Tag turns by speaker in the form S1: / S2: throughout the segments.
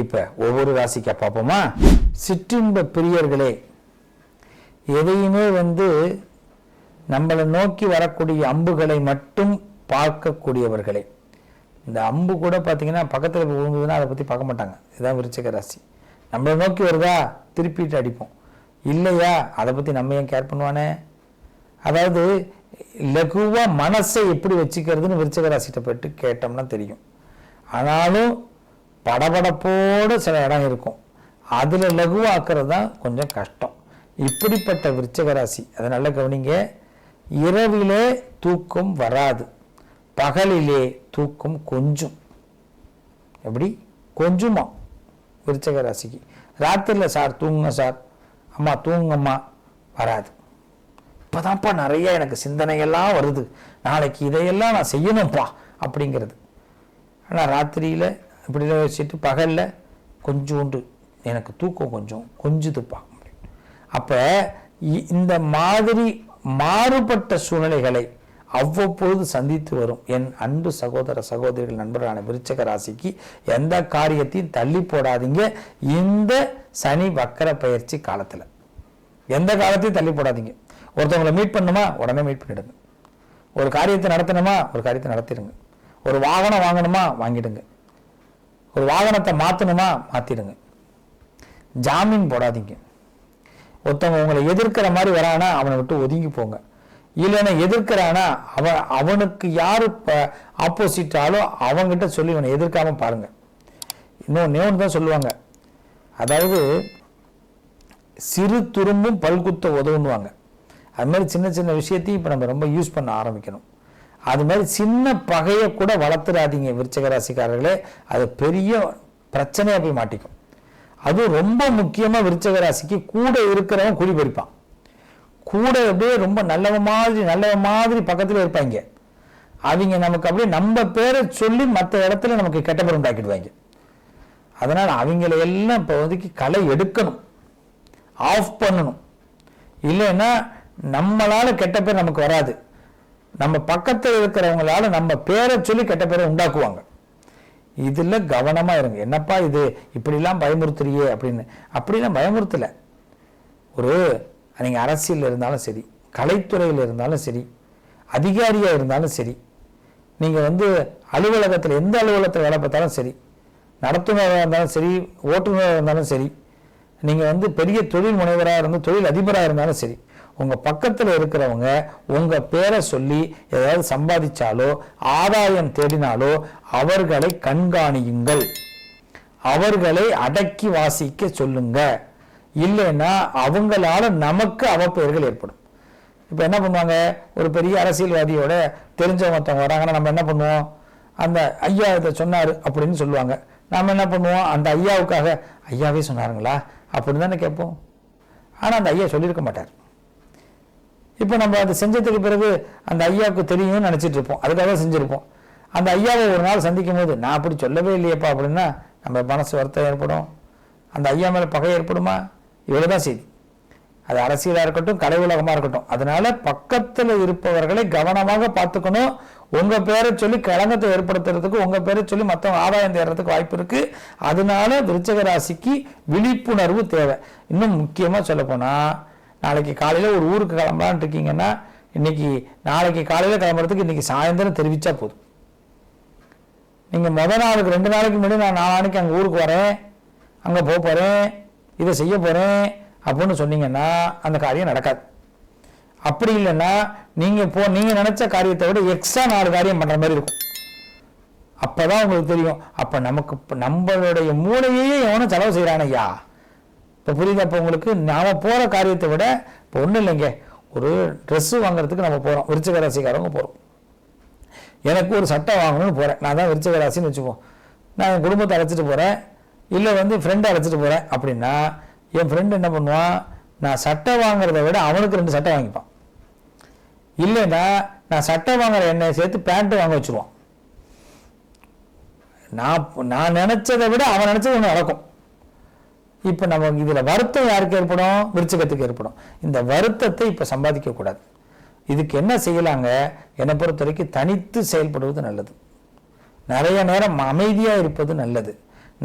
S1: இப்ப ஒவ்வொரு ராசிக்கா பார்ப்போமா? சிற்றின்ப பிரியர்களே எதையுமே வந்து நம்மளை நோக்கி வரக்கூடிய அம்புகளை மட்டும் பார்க்கக்கூடியவர்களே. இந்த அம்பு கூட பார்த்தீங்கன்னா பக்கத்தில் விழுந்ததுன்னா அதை பற்றி பார்க்க மாட்டாங்க. இதுதான் விருச்சிக ராசி. நம்மளை நோக்கி வருதா? திருப்பிட்டு அடிப்போம். இல்லையா? அதை பற்றி நம்ம ஏன் கேர் பண்ணுவானே? அதாவது லகுவாக மனசை எப்படி வச்சுக்கிறதுன்னு விருச்சக ராசிகிட்ட போயிட்டு கேட்டோம்னா தெரியும். ஆனாலும் படபடப்போடு சில இடம் இருக்கும். அதில் லகுவாக்குறது தான் கொஞ்சம் கஷ்டம். இப்படிப்பட்ட விருச்சக ராசி அதை நல்லா கவனிங்க. இரவிலே தூக்கம் வராது. பகலிலே தூக்கம் கொஞ்சம். எப்படி? கொஞ்சமா விருச்சக ராசிக்கு ராத்திரியில் சார் தூங்குங்க சார். அம்மா தூங்குங்கம்மா வராது. இப்போதான்ப்பா நிறைய எனக்கு சிந்தனையெல்லாம் வருது. நாளைக்கு இதையெல்லாம் நான் செய்யணும்ப்பா அப்படிங்கிறது. ஆனால் ராத்திரியில் இப்படி வச்சுட்டு பகலில் கொஞ்சோண்டு எனக்கு தூக்கம் கொஞ்சம் கொஞ்சுதுப்பா அப்போ இந்த மாதிரி மாறுபட்ட சூழ்நிலைகளை அவ்வப்பொழுது சந்தித்து வரும். என் அன்பு சகோதர சகோதரிகள் நண்பரான விருச்சக ராசிக்கு எந்த காரியத்தையும் தள்ளி போடாதீங்க. இந்த சனி வக்கர பயிற்சி காலத்தில். எந்த காலத்தையும் தள்ளி போடாதீங்க. ஒருத்தவங்களை மீட் பண்ணுமா? உடனே மீட் பண்ணிடுங்க. ஒரு காரியத்தை நடத்தணுமா? ஒரு காரியத்தை நடத்திடுங்க. ஒரு வாகனம் வாங்கணுமா? வாங்கிடுங்க. ஒரு வாகனத்தை மாற்றணுமா மாற்றிடுங்க ஜாமீன் போடாதீங்க. ஒருத்தவங்க உங்களை எதிர்க்கிற மாதிரி வரானா அவனை விட்டு ஒதுங்கி போங்க. இல்லைன்னா எதிர்க்கிறானா அவன் அவனுக்கு யார் இப்போ ஆப்போசிட்டாலோ அவங்ககிட்ட சொல்லி இவனை எதிர்க்காம பாருங்க. இன்னொன்று ஒன்று தான் சொல்லுவாங்க. அதாவது சிறு துரும்பும் பல்குத்த உதவுன்னுவாங்க. அது மாதிரி சின்ன சின்ன விஷயத்தையும் இப்போ நம்ம ரொம்ப யூஸ் பண்ண ஆரம்பிக்கணும். அது மாதிரி சின்ன பகையை கூட வளர்த்துறாதீங்க விருச்சக ராசிக்காரர்களே அது பெரிய பிரச்சனையாக போய் மாட்டிக்கும். அதுவும் ரொம்ப முக்கியமாக விருச்சக ராசிக்கு கூட இருக்கிறவன் குழி பறிப்பான். கூட அப்படியே ரொம்ப நல்லவ மாதிரி நல்லவ மாதிரி பக்கத்தில் இருப்பாங்க. அவங்க நமக்கு அப்படியே நம்ம பேரை சொல்லி மற்ற இடத்துல நமக்கு கெட்ட பேர் உண்டாக்கிடுவாங்க. அதனால் அவங்கள எல்லாம் இப்போ வந்து களை எடுக்கணும். ஆஃப் பண்ணணும். இல்லைன்னா நம்மளால கெட்ட பேர் நமக்கு வராது. நம்ம பக்கத்தில் இருக்கிறவங்களால நம்ம பேரை சொல்லி கெட்ட பேரை உண்டாக்குவாங்க. இதில் கவனமாக இருங்க. என்னப்பா இது? இப்படிலாம் பயமுறுத்துறியே அப்படின்னு. அப்படிலாம் பயமுறுத்தலை. ஒரு நீங்கள் அரசியலில் இருந்தாலும் சரி கலைத்துறையில் இருந்தாலும் சரி அதிகாரியாக இருந்தாலும் சரி நீங்கள் வந்து அலுவலகத்தில் எந்த அலுவலகத்தில் வேலை பார்த்தாலும் சரி நடத்துனராக இருந்தாலும் சரி ஓட்டுநராக இருந்தாலும் சரி நீங்கள் வந்து பெரிய தொழில் முனைவராக இருந்து தொழில் அதிபராக இருந்தாலும் சரி உங்கள் பக்கத்தில் இருக்கிறவங்க உங்கள் பேரை சொல்லி ஏதாவது சம்பாதிச்சாலோ ஆதாயம் தேடினாலோ அவர்களை கண்காணியுங்கள். அவர்களை அடக்கி வாசிக்க சொல்லுங்க. இல்லைன்னா அவங்களால நமக்கு அவப்பெயர்கள் ஏற்படும். இப்போ என்ன பண்ணுவாங்க? ஒரு பெரிய அரசியல்வாதியோட தெரிஞ்சவங்க ஒருத்தவங்க வராங்கன்னா நம்ம என்ன பண்ணுவோம்? அந்த ஐயா இதை சொன்னார் அப்படின்னு சொல்லுவாங்க. நாம் என்ன பண்ணுவோம்? அந்த ஐயாவுக்காக ஐயாவே சொன்னாருங்களா? அப்படின்னு தானே கேட்போம். ஆனால் அந்த ஐயா சொல்லியிருக்க மாட்டார். இப்போ நம்ம அதை செஞ்சதுக்கு பிறகு அந்த ஐயாவுக்கு தெரியும்னு நினச்சிட்டு இருப்போம் அதுக்காக செஞ்சுருப்போம். அந்த ஐயாவை ஒரு நாள் சந்திக்கும் போது நான் அப்படி சொல்லவே இல்லையப்பா அப்படின்னா நம்ம மனசு வருத்தம் ஏற்படும். அந்த ஐயா மேலே பகை ஏற்படுமா? இவ்வளோ தான் செய்தி. அது அரசியலாக இருக்கட்டும் கலை உலகமாக இருக்கட்டும். அதனால பக்கத்தில் இருப்பவர்களை கவனமாக பார்த்துக்கணும். உங்கள் பேரை சொல்லி களங்கத்தை ஏற்படுத்துறதுக்கு உங்கள் பேரை சொல்லி மற்றவங்க ஆதாயம் தேடுறதுக்கு வாய்ப்பு இருக்குது அதனால விருச்சக ராசிக்கு விழிப்புணர்வு தேவை. இன்னும் முக்கியமாக சொல்லப்போனால் நாளைக்கு காலையில் ஒரு ஊருக்கு கிளம்பலான்னு இருக்கீங்கன்னா இன்னைக்கு நாளைக்கு காலையில் கிளம்புறதுக்கு இன்றைக்கி சாயந்தரம் தெரிவிச்சா போதும். நீங்கள் மொதல் நாளுக்கு ரெண்டு நாளைக்கு முன்னாடி நான் நாளானைக்கு அங்கே ஊருக்கு வரேன் அங்கே போக போகிறேன் இதை செய்ய போகிறேன் அப்படின்னு சொன்னீங்கன்னா அந்த காரியம் நடக்காது. அப்படி இல்லைன்னா நீங்கள் போ நீங்கள் நினச்ச காரியத்தை விட எக்ஸ்ட்ரா நாலு காரியம் பண்ணுற மாதிரி இருக்கும். அப்போ தான் உங்களுக்கு தெரியும். அப்போ நமக்கு நம்மளுடைய மூளையே எவனும் செலவு செய்கிறான் ஐயா? இப்போ புரியுதா? இப்போ உங்களுக்கு நாம் போகிற காரியத்தை விட இப்போ ஒன்றும் இல்லைங்க. ஒரு ட்ரெஸ்ஸு வாங்குறதுக்கு நம்ம போகிறோம் விருச்சக ராசிக்காரவங்க போகிறோம் எனக்கு ஒரு சட்டை வாங்கணும்னு போகிறேன் நான் தான் விருச்சக ராசின்னு வச்சுப்போம் நான் என் குடும்பத்தை அழைச்சிட்டு போகிறேன் இல்லை வந்து ஃப்ரெண்டை அழைச்சிட்டு போகிறேன் அப்படின்னா என் ஃப்ரெண்டு என்ன பண்ணுவான்? நான் சட்டை வாங்குறத விட அவனுக்கு ரெண்டு சட்டை வாங்கிப்பான். இல்லைன்னா நான் சட்டை வாங்குற எண்ணெயை சேர்த்து பேண்ட்டு வாங்க வச்சுருவான். நான் நான் நினச்சதை விட அவன் நினச்சது ஒன்று நடக்கும். இப்போ நம்ம இதில் வருத்தம் யாருக்கு ஏற்படும்? விருச்சகத்துக்கு ஏற்படும். இந்த வருத்தத்தை இப்போ சம்பாதிக்கக்கூடாது இதுக்கு என்ன செய்யலாங்க? என்னை பொறுத்த வரைக்கும் தனித்து செயல்படுவது நல்லது. நிறைய நேரம் அமைதியாக இருப்பது நல்லது.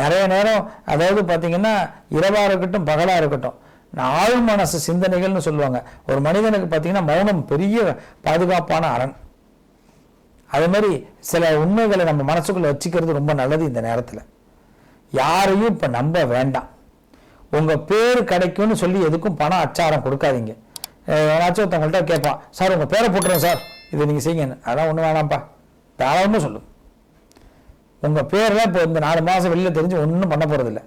S1: நிறைய நேரம் அதாவது பார்த்தீங்கன்னா இரவாக இருக்கட்டும் பகலாக இருக்கட்டும் ஆழ் மனசு சிந்தனைகள்னு சொல்லுவாங்க. ஒரு மனிதனுக்கு பார்த்தீங்கன்னா மௌனம் பெரிய பாதுகாப்பான அரண். அதே மாதிரி சில உண்மைகளை நம்ம மனசுக்குள்ளே வச்சுக்கிறது ரொம்ப நல்லது இந்த நேரத்தில். யாரையும் இப்போ நம்ப வேண்டாம். உங்கள் பேர் கிடைக்கும்னு சொல்லி எதுக்கும் பணம் அச்சாரம் கொடுக்காதீங்க. அஹ் யாராச்சும் ஒருத்தவங்கள்ட்ட கேட்பான் சார் உங்கள் பேரை போட்டுறேன் சார். இதை நீங்கள் செய்யுங்க அதான் ஒன்றும் வேணாம்ப்பா. தாராளமாக சொல்லு. உங்கள் பேரில் இப்போ இந்த நாலு மாதம் வெளியில் தெரிஞ்சு ஒன்றும் பண்ண போகிறதில்ல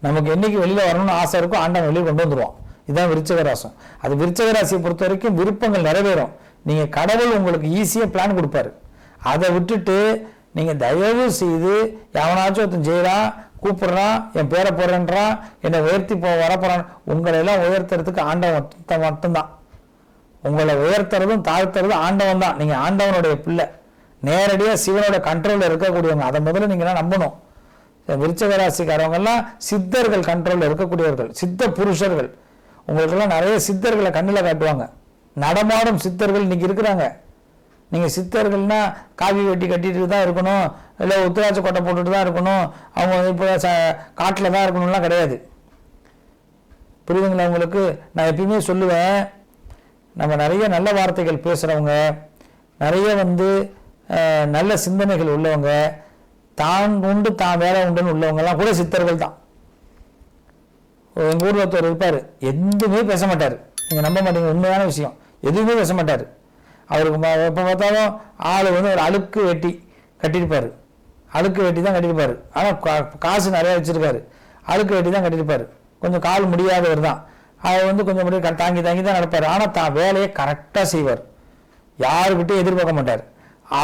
S1: நமக்கு என்னைக்கு வெளியில் வரணும்னு ஆசை இருக்கும் ஆண்டவன் வெளியில் கொண்டு வந்துருவான் இதுதான் விருச்சக ராசம் அது விருச்சக ராசியை பொறுத்த வரைக்கும் விருப்பங்கள் நிறைவேறும். நீங்கள் கடவுள் உங்களுக்கு ஈஸியாக பிளான் கொடுப்பாரு. அதை விட்டுட்டு நீங்கள் தயவு செய்து எவனாச்சும் ஒருத்தன் செய்கிறான் கூப்பிட்றான் என் பேரை போடுறேன்றான் என்னை உயர்த்தி போ வரப்போறான் உங்களை எல்லாம் உயர்த்துறதுக்கு ஆண்டவன் மட்டும்தான். உங்களை உயர்த்துறதும் தாழ்த்துறதும் ஆண்டவன் தான். நீங்கள் ஆண்டவனுடைய பிள்ளை. நேரடியாக சிவனோட கண்ட்ரோலில் இருக்கக்கூடியவங்க. அதை முதல்ல நீங்கள்லாம் நம்பணும். இந்த விருச்சக ராசிக்காரவங்கெல்லாம் சித்தர்கள் கண்ட்ரோலில் இருக்கக்கூடியவர்கள். சித்த புருஷர்கள். உங்களுக்கெல்லாம் நிறைய சித்தர்களை கண்ணில் காட்டுவாங்க. நடமாடும் சித்தர்கள் இன்னைக்கு இருக்கிறாங்க. நீங்கள் சித்தர்கள்னா காவி வெட்டி கட்டிட்டு தான் இருக்கணும். இல்லை உத்தராட்ச கொட்டை போட்டுட்டு தான் இருக்கணும். அவங்க இப்போ ச காட்டில் தான் இருக்கணும்லாம் கிடையாது. புரியுதுங்களா உங்களுக்கு? நான் எப்பயுமே சொல்லுவேன் நம்ம நிறைய நல்ல வார்த்தைகள் பேசுகிறவங்க நிறைய வந்து நல்ல சிந்தனைகள் உள்ளவங்க தான் உண்டு தான் வேலை உண்டுன்னு உள்ளவங்கலாம் கூட சித்தர்கள் தான். எங்கள் ஊரில் ஒருத்தர் இருப்பார். எதுவுமே பேச மாட்டார். நீங்கள் நம்ப மாட்டீங்க. உண்மையான விஷயம். எதுவுமே பேச மாட்டார். அவருக்கு எப்போ பார்த்தாலும் ஆள் வந்து ஒரு அழுக்கு வெட்டி கட்டியிருப்பார். அழுக்கு வெட்டி தான் கட்டியிருப்பார். ஆனால் காசு நிறையா வச்சுருக்காரு. அழுக்கு வெட்டி தான் கட்டியிருப்பார். கொஞ்சம் கால் முடியாதவர் தான். அவர் வந்து கொஞ்சம் அப்படியே தாங்கி தாங்கி தான் நடப்பார். ஆனால் தான் வேலையை கரெக்டாக செய்வார். யாருக்கிட்டையும் எதிர்பார்க்க மாட்டார்.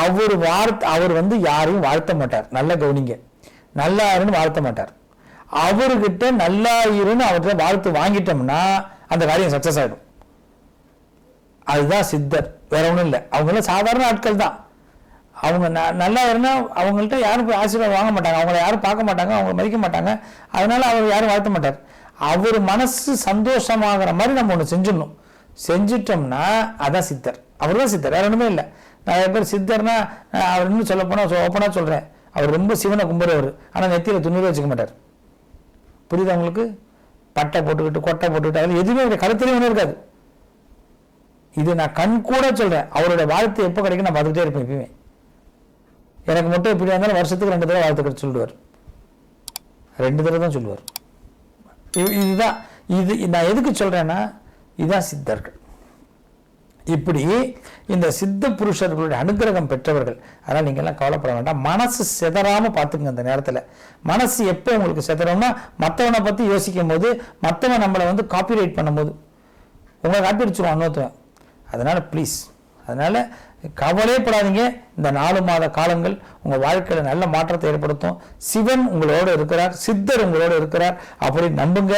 S1: அவர் வாழ்த்து அவர் வந்து யாரையும் வாழ்த்த மாட்டார். நல்ல கவனிங்க. நல்லா இருன்னு வாழ்த்த மாட்டார். அவர்கிட்ட நல்லா இருன்னு அவர்கிட்ட வாழ்த்து வாங்கிட்டோம்னா அந்த காரியம் சக்சஸ் ஆகிடும் அதுதான் சித்தர். வேற ஒன்றும் இல்லை. அவங்களாம் சாதாரண ஆட்கள் தான். அவங்க ந- நல்லா இருந்தால் அவங்கள்ட்ட யாரும் போய் ஆசீர்வாதம் வாங்க மாட்டாங்க. அவங்கள யாரும் பார்க்க மாட்டாங்க. அவங்க மதிக்க மாட்டாங்க. அதனால அவர் யாரும் வாழ்த்த மாட்டார். அவர் மனசு சந்தோஷமாகிற மாதிரி நம்ம ஒன்று செஞ்சிடணும். செஞ்சிட்டோம்னா அதான் சித்தர். அவர் தான் சித்தர். வேற ஒன்றுமே இல்லை. நிறைய பேர் சித்தர்னா அவர் இன்னும் சொல்ல போனால் ஓப்பனாக சொல்கிறேன் அவர் ரொம்ப சிவனை கும்புறவர் ஆனால் நெத்தியில் துணியில் வச்சுக்க மாட்டார். புரியுதா அவங்களுக்கு பட்டை போட்டுக்கிட்டு கொட்டை போட்டுக்கிட்டு அதில் எதுவுமே கருத்துலேயும் ஒன்றும் இருக்காது. இது நான் கண் கூட சொல்கிறேன் அவரோட வாழ்த்து எப்போ கிடைக்கும் நான் பார்த்துக்கிட்டே இருப்பேன் எப்பயுமே. எனக்கு மட்டும் எப்படி இருந்தாலும் வருஷத்துக்கு ரெண்டு தடவை வாழ்த்துக்கள் சொல்லுவார். ரெண்டு தடவை தான் சொல்லுவார். இதுதான். இது நான் எதுக்கு சொல்கிறேன்னா இதுதான் சித்தர்கள். இப்படி இந்த சித்த புருஷர்களுடைய அனுகிரகம் பெற்றவர்கள் அதனால் நீங்கள்லாம் கவலைப்பட வேண்டாம். மனசு செதறாமல் பார்த்துங்க அந்த நேரத்தில். மனசு எப்போ உங்களுக்கு செதறோம்னா மற்றவனை பற்றி யோசிக்கும் போது மற்றவன் நம்மளை வந்து காப்பிரைட் பண்ணும்போது. உங்களை காப்பி அடிச்சிருவான் இன்னொருத்தவன் அதனால் ப்ளீஸ் அதனால் கவலையப்படாதீங்க இந்த நாலு மாத காலங்கள் உங்கள் வாழ்க்கையில் நல்ல மாற்றத்தை ஏற்படுத்தும். சிவன் உங்களோட இருக்கிறார் சித்தர் உங்களோட இருக்கிறார். அப்படி நம்புங்க.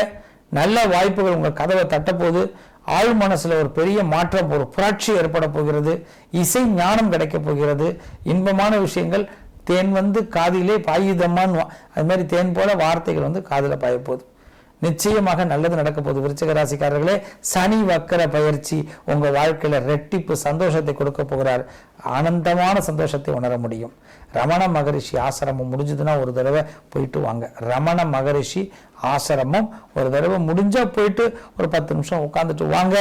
S1: நல்ல வாய்ப்புகள் உங்கள் கதவை தட்டப்போகுது. ஆழ் மனசில் ஒரு பெரிய மாற்றம் ஒரு புரட்சி ஏற்பட போகிறது. இசை ஞானம் கிடைக்கப் போகிறது. இன்பமான விஷயங்கள். தேன் வந்து காதிலே பாயுதம்மான்னு அது மாதிரி தேன் போல வார்த்தைகள் வந்து காதில் பாயப்போகுது நிச்சயமாக நல்லது நடக்க போகுது. விருச்சிக ராசிக்காரர்களே சனி வக்கர பயிற்சி உங்க வாழ்க்கையில ரெட்டிப்பு சந்தோஷத்தை கொடுக்க போகிறார். ஆனந்தமான சந்தோஷத்தை உணர முடியும். ரமண மகரிஷி ஆசிரமம் முடிஞ்சதுன்னா ஒரு தடவை போயிட்டு வாங்க. ரமண மகரிஷி ஆசிரமம் ஒரு தடவை முடிஞ்சா போயிட்டு ஒரு பத்து நிமிஷம் உட்காந்துட்டு வாங்க.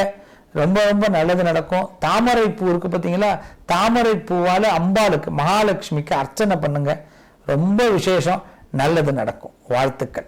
S1: ரொம்ப ரொம்ப நல்லது நடக்கும். தாமரை பூ இருக்கு பார்த்தீங்களா தாமரை பூவால அம்பாளுக்கு மகாலட்சுமிக்கு அர்ச்சனை பண்ணுங்க. ரொம்ப விசேஷம் நல்லது நடக்கும். வாழ்த்துக்கள்.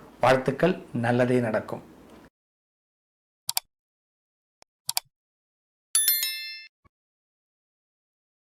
S1: வாழ்த்துக்கள் நல்லதே நடக்கும்.